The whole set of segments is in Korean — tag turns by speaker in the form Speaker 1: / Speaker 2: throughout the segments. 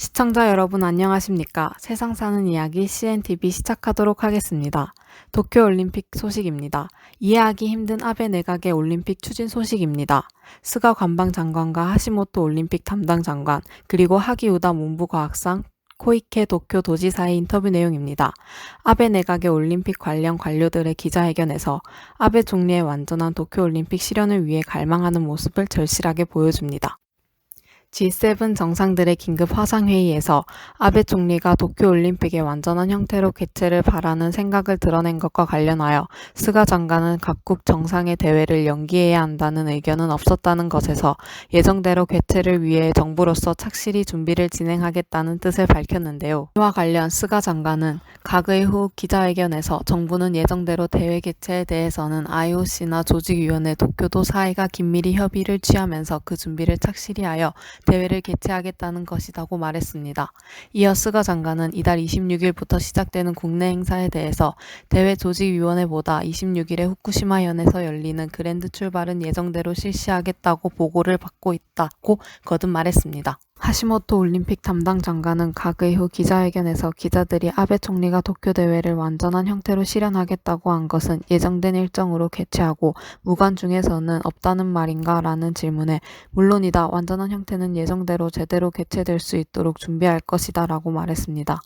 Speaker 1: 시청자 여러분 안녕하십니까? 세상 사는 이야기 CNTV 시작하도록 하겠습니다. 도쿄올림픽 소식입니다. 이해하기 힘든 아베 내각의 올림픽 추진 소식입니다. 스가 관방 장관과 하시모토 올림픽 담당 장관, 그리고 하기우다 문부과학상, 코이케 도쿄 도지사의 인터뷰 내용입니다. 아베 내각의 올림픽 관련 관료들의 기자회견에서 아베 총리의 완전한 도쿄올림픽 실현을 위해 갈망하는 모습을 절실하게 보여줍니다. G7 정상들의 긴급 화상회의에서 아베 총리가 도쿄올림픽의 완전한 형태로 개최를 바라는 생각을 드러낸 것과 관련하여 스가 장관은 각국 정상의 대회를 연기해야 한다는 의견은 없었다는 것에서 예정대로 개최를 위해 정부로서 착실히 준비를 진행하겠다는 뜻을 밝혔는데요. 이와 관련 스가 장관은 각의 후 기자회견에서 정부는 예정대로 대회 개최에 대해서는 IOC나 조직위원회 도쿄도 사이가 긴밀히 협의를 취하면서 그 준비를 착실히 하여 대회를 개최하겠다는 것이라고 말했습니다. 이어 스가 장관은 이달 26일부터 시작되는 국내 행사에 대해서 대회 조직위원회보다 26일에 후쿠시마현에서 열리는 그랜드 출발은 예정대로 실시하겠다고 보고를 받고 있다고 거듭 말했습니다. 하시모토 올림픽 담당 장관은 각의 후 기자회견에서 기자들이 아베 총리가 도쿄 대회를 완전한 형태로 실현하겠다고 한 것은 예정된 일정으로 개최하고 무관 중에서는 없다는 말인가 라는 질문에 물론이다 완전한 형태는 예정대로 제대로 개최될 수 있도록 준비할 것이다 라고 말했습니다.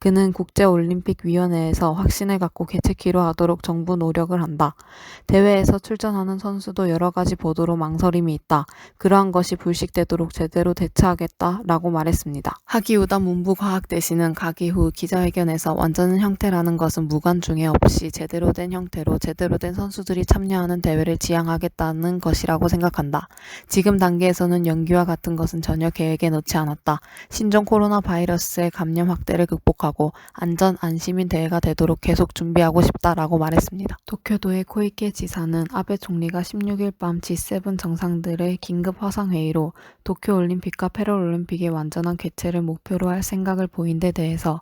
Speaker 1: 그는 국제올림픽위원회에서 확신을 갖고 개최키로 하도록 정부 노력을 한다. 대회에서 출전하는 선수도 여러 가지 보도로 망설임이 있다. 그러한 것이 불식되도록 제대로 대처하겠다 라고 말했습니다. 하기우다 문부과학대신은 가기 후 기자회견에서 완전한 형태라는 것은 무관 중에 없이 제대로 된 형태로 제대로 된 선수들이 참여하는 대회를 지향하겠다는 것이라고 생각한다. 지금 단계에서는 연기와 같은 것은 전혀 계획에 넣지 않았다. 신종 코로나 바이러스의 감염 확대를 극복하고 안전 안심인 대회가 되도록 계속 준비하고 싶다라고 말했습니다. 도쿄도의 코이케 지사는 아베 총리가 16일 밤 G7 정상들의 긴급 화상회의로 도쿄올림픽과 패럴올림픽의 완전한 개최를 목표로 할 생각을 보인 데 대해서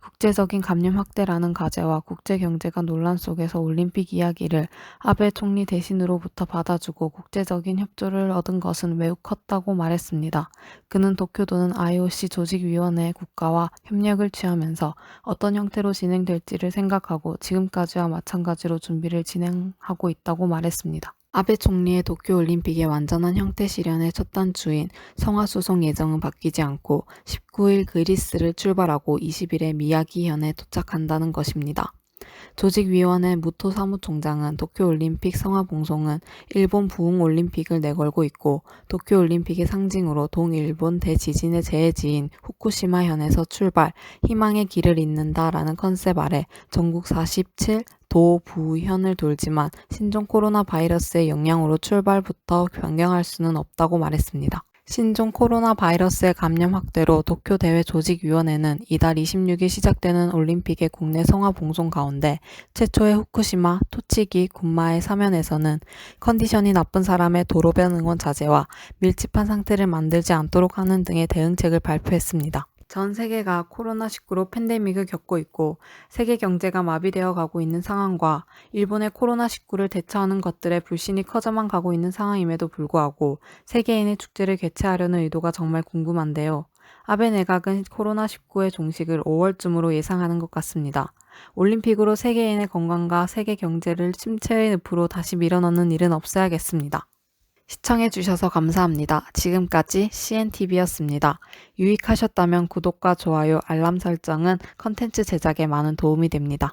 Speaker 1: 국제적인 감염 확대라는 과제와 국제 경제가 논란 속에서 올림픽 이야기를 아베 총리 대신으로부터 받아주고 국제적인 협조를 얻은 것은 매우 컸다고 말했습니다. 그는 도쿄도는 IOC 조직위원회 국가와 협력을 취하면서 어떤 형태로 진행될지를 생각하고 지금까지와 마찬가지로 준비를 진행하고 있다고 말했습니다. 아베 총리의 도쿄올림픽의 완전한 형태 실현의 첫 단추인 성화수송 예정은 바뀌지 않고 19일 그리스를 출발하고 20일에 미야기현에 도착한다는 것입니다. 조직위원회 무토 사무총장은 도쿄올림픽 성화봉송은 일본 부흥올림픽을 내걸고 있고 도쿄올림픽의 상징으로 동일본 대지진의 재해지인 후쿠시마현에서 출발, 희망의 길을 잇는다라는 컨셉 아래 전국 47 도부현을 돌지만 신종 코로나 바이러스의 영향으로 출발부터 변경할 수는 없다고 말했습니다. 신종 코로나 바이러스의 감염 확대로 도쿄 대회 조직위원회는 이달 26일 시작되는 올림픽의 국내 성화 봉송 가운데 최초의 후쿠시마, 토치기, 군마의 사면에서는 컨디션이 나쁜 사람의 도로변 응원 자제와 밀집한 상태를 만들지 않도록 하는 등의 대응책을 발표했습니다. 전 세계가 코로나19로 팬데믹을 겪고 있고 세계 경제가 마비되어 가고 있는 상황과 일본의 코로나19를 대처하는 것들의 불신이 커져만 가고 있는 상황임에도 불구하고 세계인의 축제를 개최하려는 의도가 정말 궁금한데요. 아베 내각은 코로나19의 종식을 5월쯤으로 예상하는 것 같습니다. 올림픽으로 세계인의 건강과 세계 경제를 침체의 늪으로 다시 밀어넣는 일은 없어야겠습니다. 시청해주셔서 감사합니다. 지금까지 CNTV였습니다. 유익하셨다면 구독과 좋아요, 알람 설정은 컨텐츠 제작에 많은 도움이 됩니다.